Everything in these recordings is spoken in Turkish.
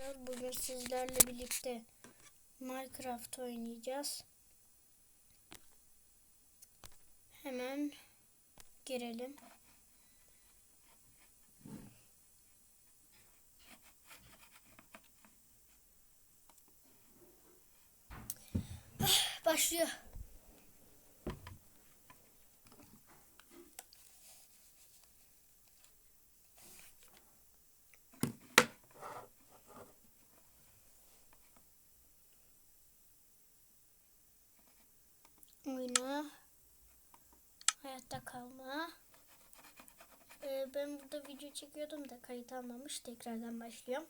arkadaşlar. Bugün sizlerle birlikte Minecraft oynayacağız. Hemen girelim. Ah, Başlıyor. Oyunu hayatta kalma. Ee, ben burada video çekiyordum da kayıt almamış. Tekrardan başlıyorum.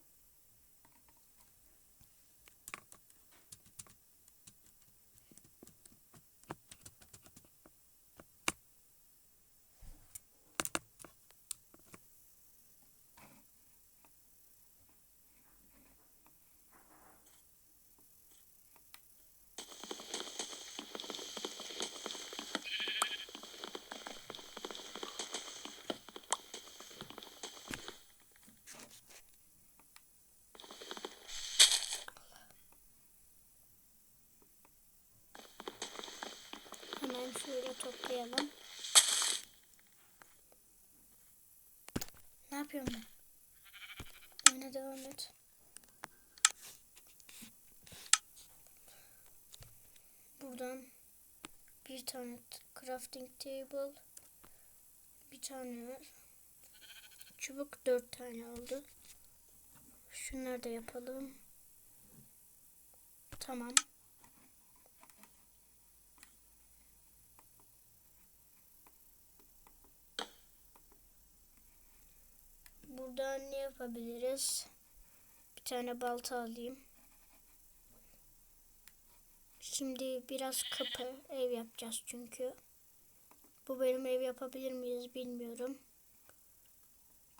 Hemen şöyle toplayalım. Ne yapıyorum ben? Oyuna devam et. Buradan bir tane crafting table, bir tane çubuk, dört tane oldu. Şunları da yapalım. Tamam. Buradan ne yapabiliriz? Bir tane balta alayım. Şimdi biraz kapı ev yapacağız çünkü. Bu benim ev yapabilir miyiz bilmiyorum.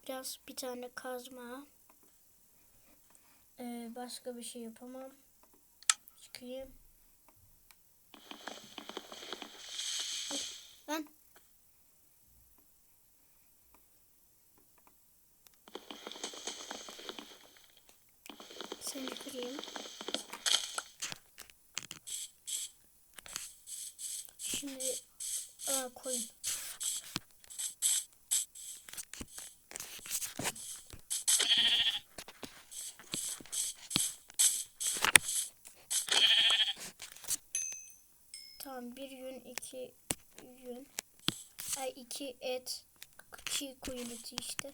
Biraz bir tane kazma. Ee, başka bir şey yapamam. Çıkayım. Lan. Seni kırayım. Şimdi aa, koyun. Tamam bir gün iki gün ay iki et iki koyun eti işte.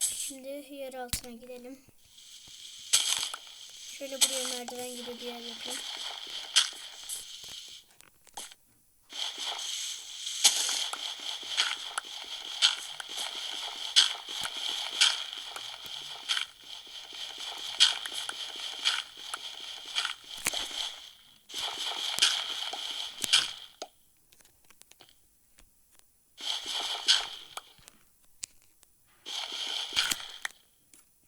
Şimdi yer altına gidelim. Şöyle buraya merdiven gibi bir yer yapayım.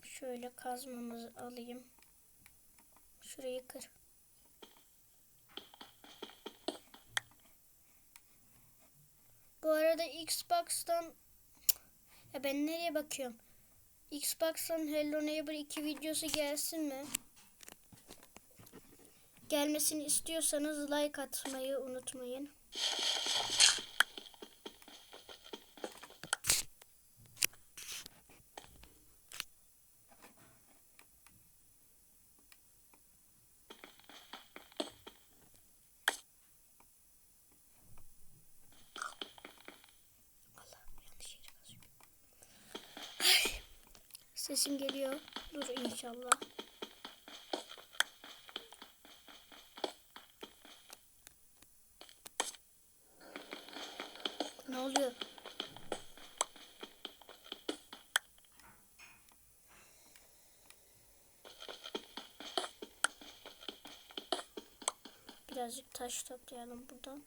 Şöyle kazmamızı alayım. Şurayı kır. Bu arada Xbox'tan ya ben nereye bakıyorum? Xbox'tan Hello Neighbor 2 videosu gelsin mi? Gelmesini istiyorsanız like atmayı unutmayın. Sesim geliyor. Dur inşallah. Ne oluyor? Birazcık taş toplayalım buradan.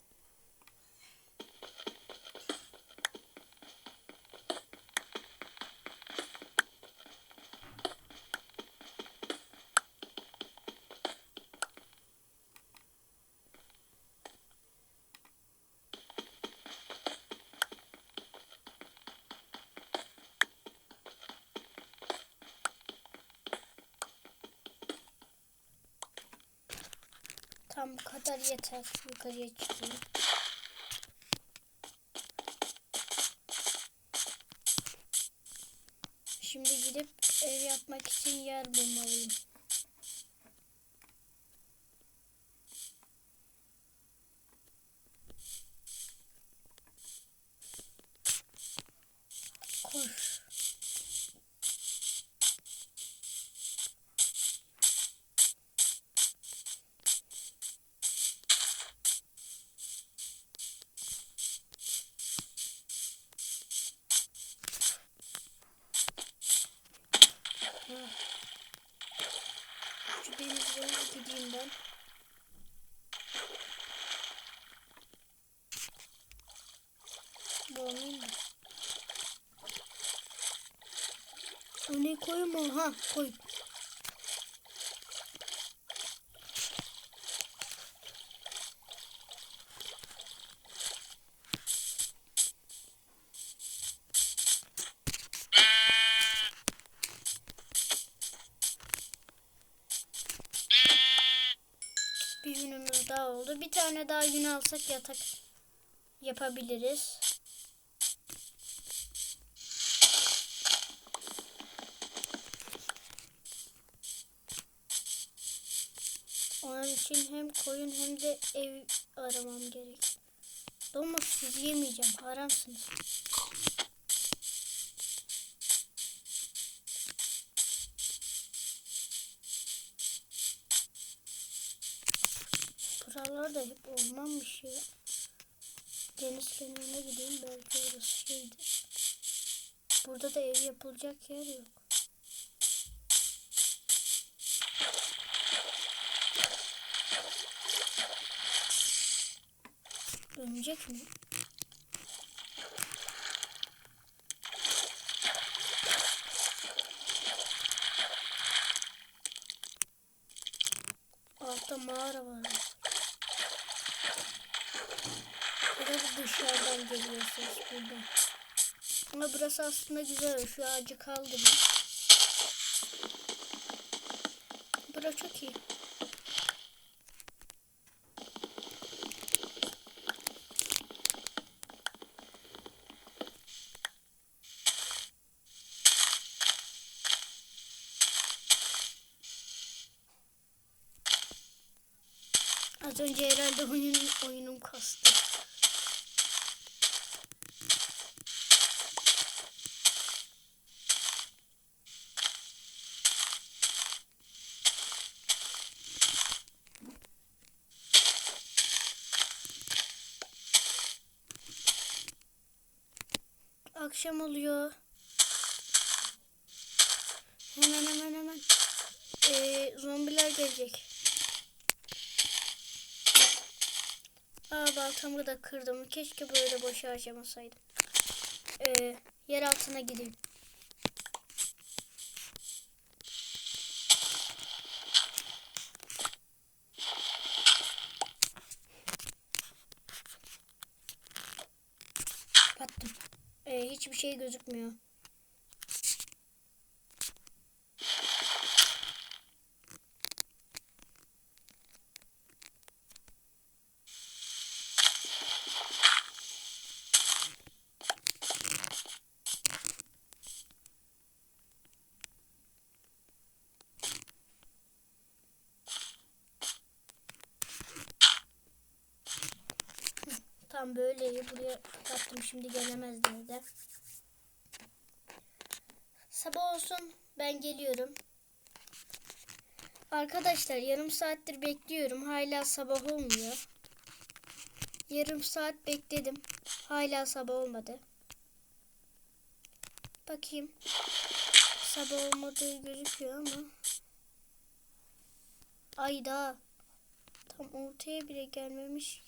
Tam kadar yeter. Yukarıya çıkayım. Denizden gideyim ben. Boğmayayım mı? Onu koyayım mı? Ha koy. Alsak yatak yapabiliriz. Onun için hem koyun hem de ev aramam gerek. Domuz sizi yemeyeceğim. Haramsınız. Da hep ormanmış ya. Deniz kenarına gideyim belki orası şeydir. Burada da ev yapılacak yer yok. Dönecek mi? Altta mağara var. Bu dışarıdan geliyor ses burada. Ama burası aslında güzel. Şu ağacı kaldırayım. Bura çok iyi. Az önce herhalde oyun, oyunum kastı. Akşam oluyor. Hemen hemen hemen. Ee, zombiler gelecek. Aa baltamı da kırdım. Keşke böyle boş harcamasaydım. Ee, yer altına gideyim. Battım. Ee, hiçbir şey gözükmüyor. Tam böyle. Buraya kattım. Şimdi gelemezler de. Sabah olsun. Ben geliyorum. Arkadaşlar yarım saattir bekliyorum. Hala sabah olmuyor. Yarım saat bekledim. Hala sabah olmadı. Bakayım. Sabah olmadığı gözüküyor ama. Ay daha. Tam ortaya bile gelmemiş.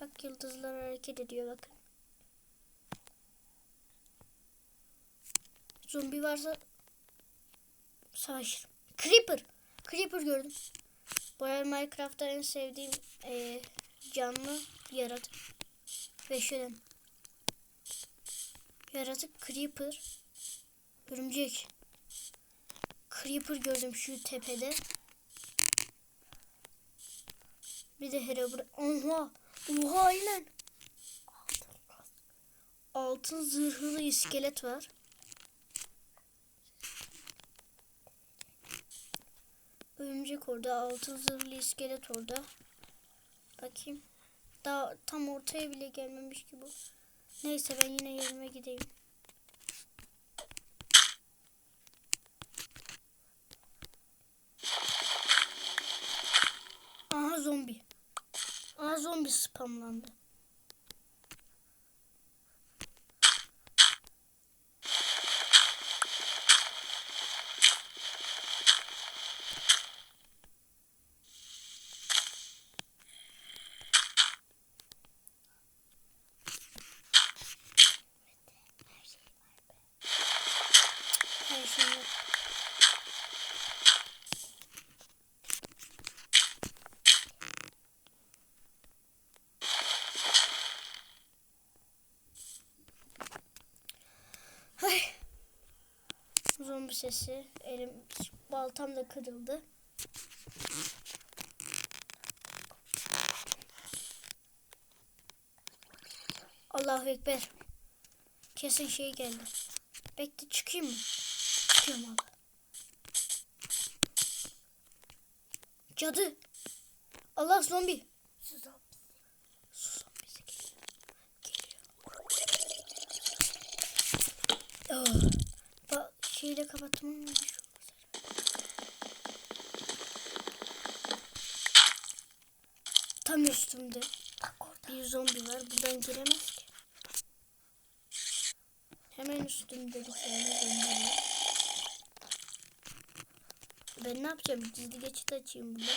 Bak yıldızlar hareket ediyor bakın. Zombi varsa savaşırım. Creeper. Creeper gördüm. Arada Minecraft'ta en sevdiğim eee, canlı yaratık. Ve şöyle. Yaratık Creeper. Örümcek. Creeper gördüm şu tepede. Bir de Herobrine. Oha. Oha aynen. Altın zırhlı iskelet var. Örümcek orada. Altın zırhlı iskelet orada. Bakayım. Daha tam ortaya bile gelmemiş ki bu. Neyse ben yine yerime gideyim. Aha zombi. Aha zombi spamlandı. Her şey yok. Ay. Zombi sesi. Elim baltam da kırıldı. Allahu Ekber. Kesin şey geldi. Bekle çıkayım mı? Çıkıyorum abi. Cadı. Allah zombi. Su zombisi geliyor. Geliyor. Oh. Bak de kapattım ama şey olmaz. Tam üstümde. Bir zombi var. Buradan giremez ki. Hemen üstümde bir tane zombi var. Ben ne yapacağım? Gizli geçit açayım burada.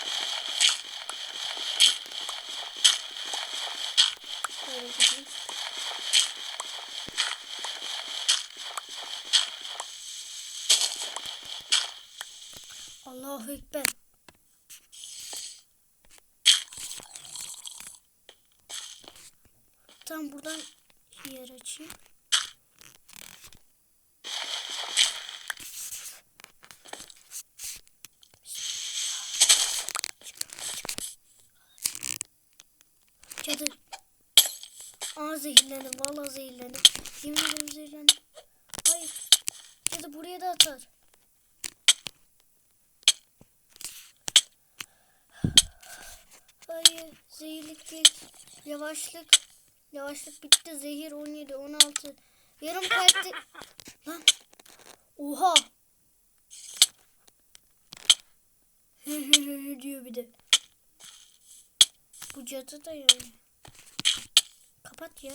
Şöyle gideyim. Allahu Ekber. Tam buradan yer açayım. Cadı. Aa zehirlendim. Vallahi zehirlendim. Yemin ederim zehirlendim. Hayır. Cadı buraya da atar. Hayır. Zehirlik değil. Yavaşlık. Yavaşlık bitti. Zehir 17, 16. Yarım kalpte... Lan. Oha. diyor bir de. Bu cadı da yani. Kapat ya.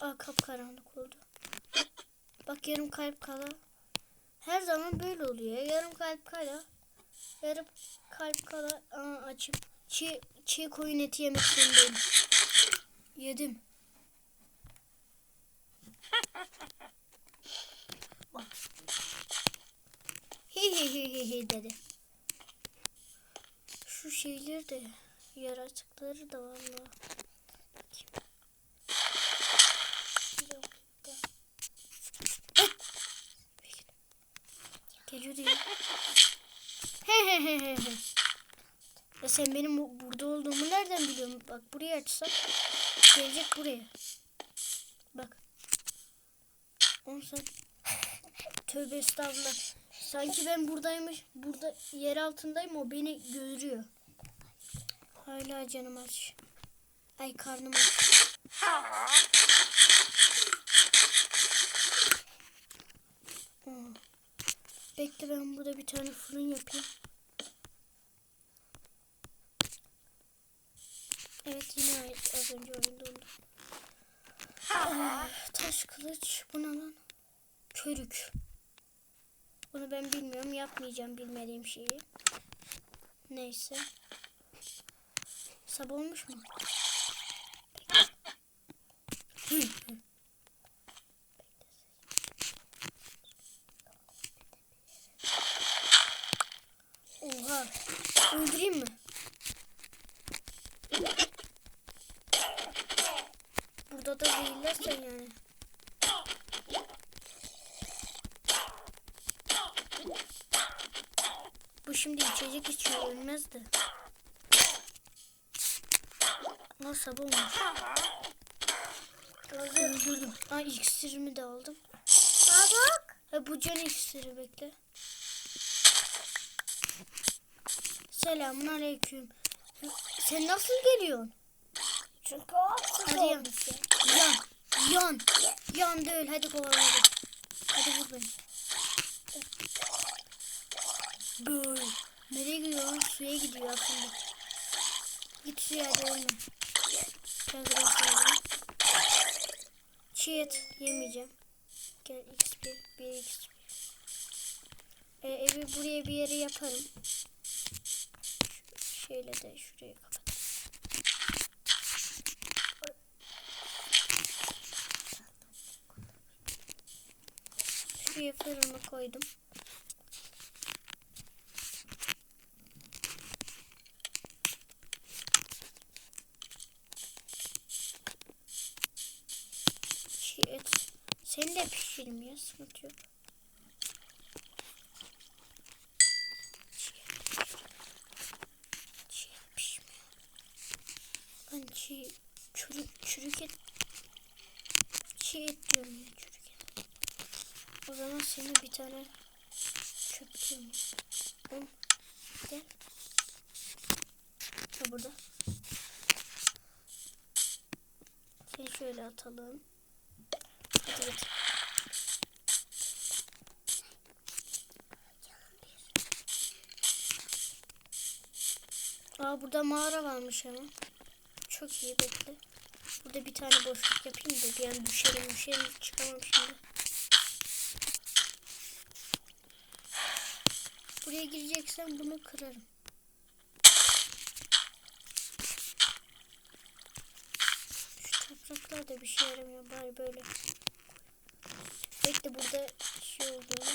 Aa kapkaranlık oldu. Bak yarım kalp kala. Her zaman böyle oluyor. Yarım kalp kala. Yarım kalp kala. Aa açıp çiğ, çiğ koyun eti yemek zorundayım. Yedim. Bak. Hi hi hi hi hi dedi. Şu şeyler de yaratıkları da valla. Geliyor diyor. He he he he he. Ya sen benim bu- burada olduğumu nereden biliyorsun? Bak buraya açsam gelecek buraya. Bak. On sen. Tövbe estağfurullah. Sanki ben buradaymış. Burada yer altındayım o beni görüyor. Hala canım aç. Ay karnım aç. Bekle ben burada bir tane fırın yapayım. Evet yine ait. Az önce oyunda oldu. Aa, taş kılıç. Bu ne lan? Körük. Bunu ben bilmiyorum. Yapmayacağım bilmediğim şeyi. Neyse. Sabah olmuş mu? Hı, hı. Oha. Öldüreyim mi? Zehirlersen yani. Bu şimdi içecek içiyor ölmez de. Lan sabah olmuş. Öldürdüm. Ha iksirimi de aldım. Aa bak. Ha bu can iksiri bekle. Selamun aleyküm. Sen nasıl geliyorsun? Çünkü o su Hadi yan. Yan. Yan. Yan da öl. Hadi kovalayalım. Hadi vur beni. Böyle. Nereye gidiyorsun? Suya gidiyor aslında. Git suya hadi ölme. Ben biraz sonra. Cheat yemeyeceğim. Gel XP. Bir XP. Ee, evi buraya bir yere yaparım. Şöyle de şuraya Şuraya fırını koydum. Çiğ et. Seni de pişirmiyor. Sıkıntı yok. Çiğ et. Çiğ et pişmiyor. Ben çiğ, çürük, çürük et. Çiğ et diyorum ya çürük et. Seni bir tane çöptüm. Gel. Ha burada. Seni şöyle atalım. Hadi git. Aa burada mağara varmış hemen. Çok iyi bekle. Burada bir tane boşluk yapayım da bir an düşerim düşerim çıkamam şimdi. Buraya gireceksen bunu kırarım. Şu topraklar da bir şey yaramıyor. Bari böyle. Bekle burada şey olduğunu.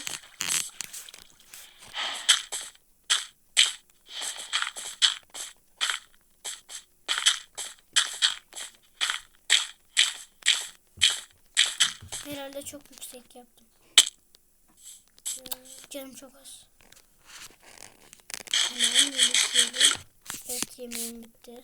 Herhalde çok yüksek yaptım. Canım çok az. Hemen yemek yiyelim. Et yemeğim bitti.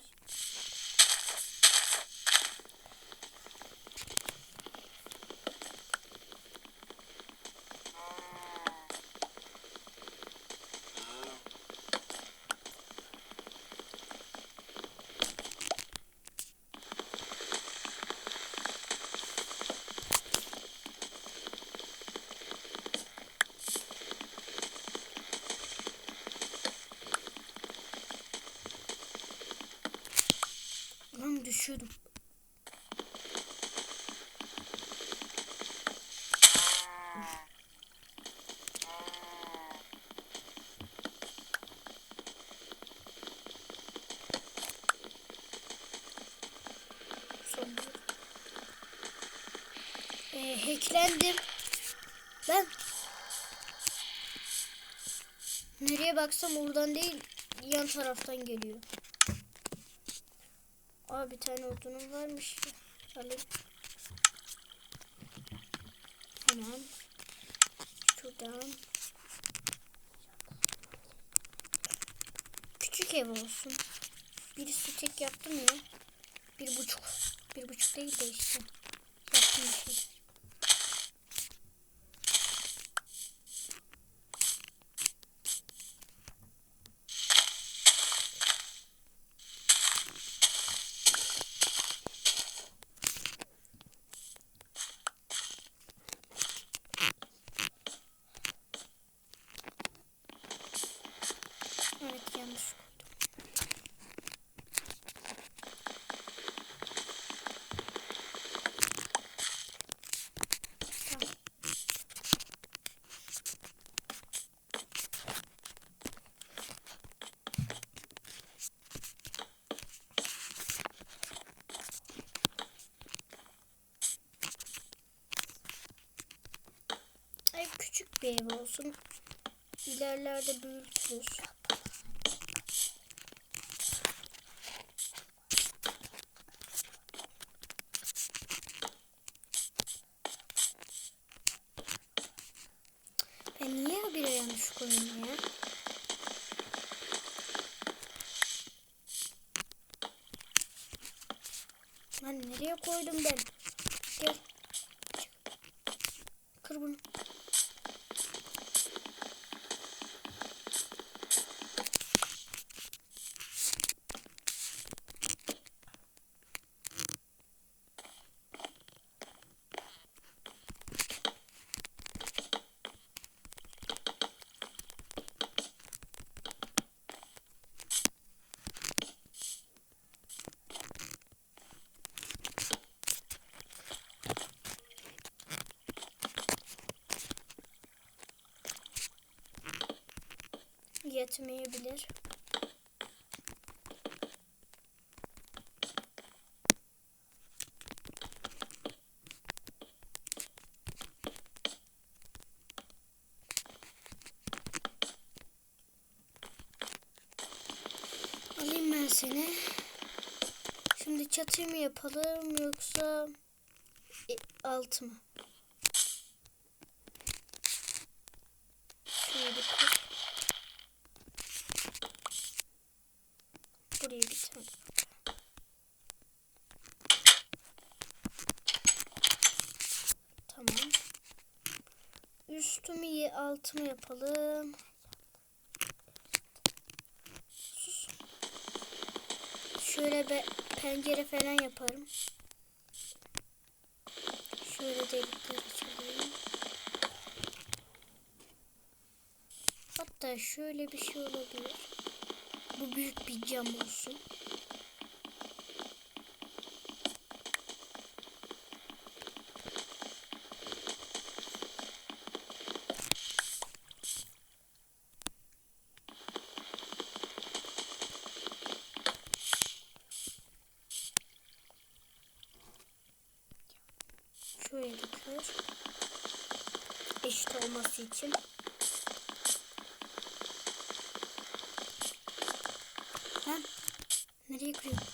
Lan düşüyordum. Ee, hacklendim. Ben nereye baksam oradan değil yan taraftan geliyor. Aa bir tane odunum varmış. Alayım. Hemen. Şuradan. Küçük ev olsun. Birisi tek yaptım ya. Bir buçuk. Bir buçuk değil de işte. Yaptım bir şey. Evet yanlış koydum. Tamam. Ev küçük bir ev olsun. İlerlerde büyütürüz. Ben niye habire yanlış koyuyorum ya? Nereye koydum ben? Gel. Kır bunu. Yetmeyebilir. Alayım ben seni. Şimdi çatıyı mı yapalım yoksa e, altı mı? Şöyle kır. Buraya bir tane. Tamam. Ye altımı yapalım. Şöyle bir pencere falan yaparım. Şöyle delikler açalım. Hatta şöyle bir şey olabilir. Bu büyük bir cam olsun. Şöyle kır. Eşit olması için. Lan nereye kırıyorum?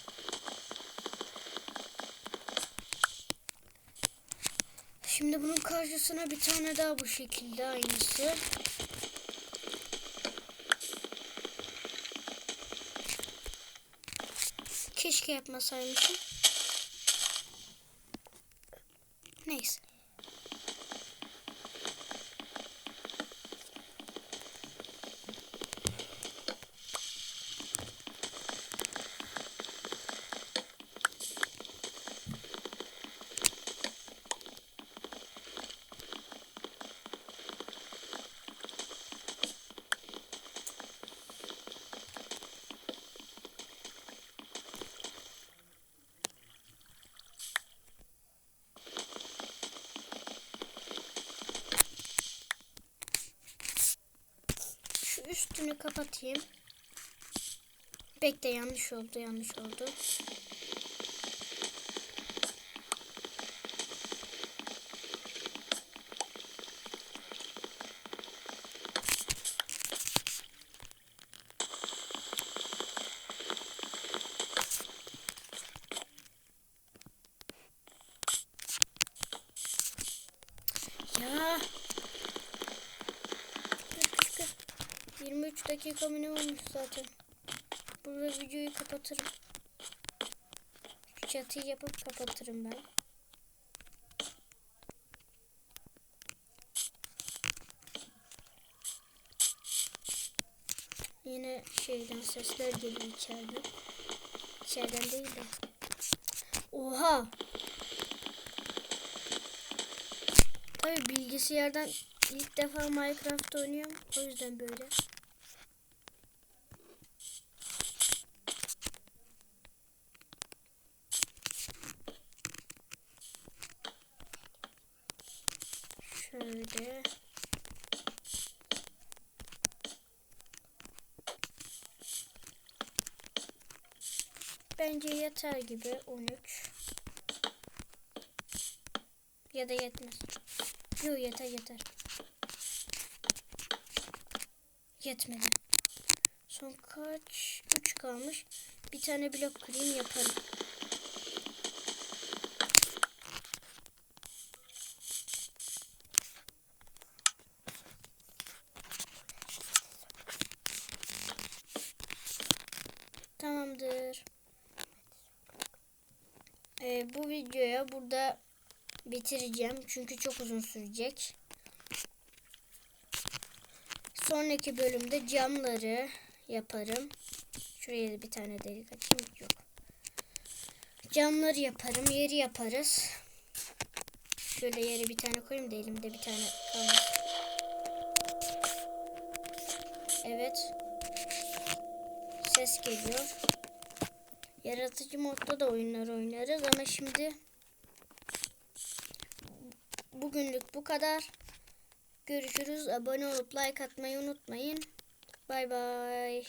Şimdi bunun karşısına bir tane daha bu şekilde aynısı. Keşke yapmasaymışım. Neyse. Şu üstünü kapatayım. Bekle yanlış oldu yanlış oldu. Ya. Kır, kır, kır. 23 dakika mı ne olmuş zaten. Burada videoyu kapatırım. Şu çatıyı yapıp kapatırım ben. Yine şeyden sesler geliyor içeriden. İçeriden değil de. Oha! Tabii bilgisayardan ilk defa Minecraft oynuyorum. O yüzden böyle. Şöyle. Bence yeter gibi 13. Ya da yetmez. Yok yeter yeter. Yetmedi. Son kaç? 3 kalmış. Bir tane blok kırayım yaparım. Tamamdır. Ee, bu videoya burada bitireceğim. Çünkü çok uzun sürecek. Sonraki bölümde camları yaparım. Şuraya bir tane delik açayım. Yok. Camları yaparım. Yeri yaparız. Şöyle yere bir tane koyayım da elimde bir tane kalmasın. Evet. Ses geliyor. Yaratıcı modda da oyunlar oynarız ama şimdi bugünlük bu kadar. Görüşürüz. Abone olup like atmayı unutmayın. Bay bay.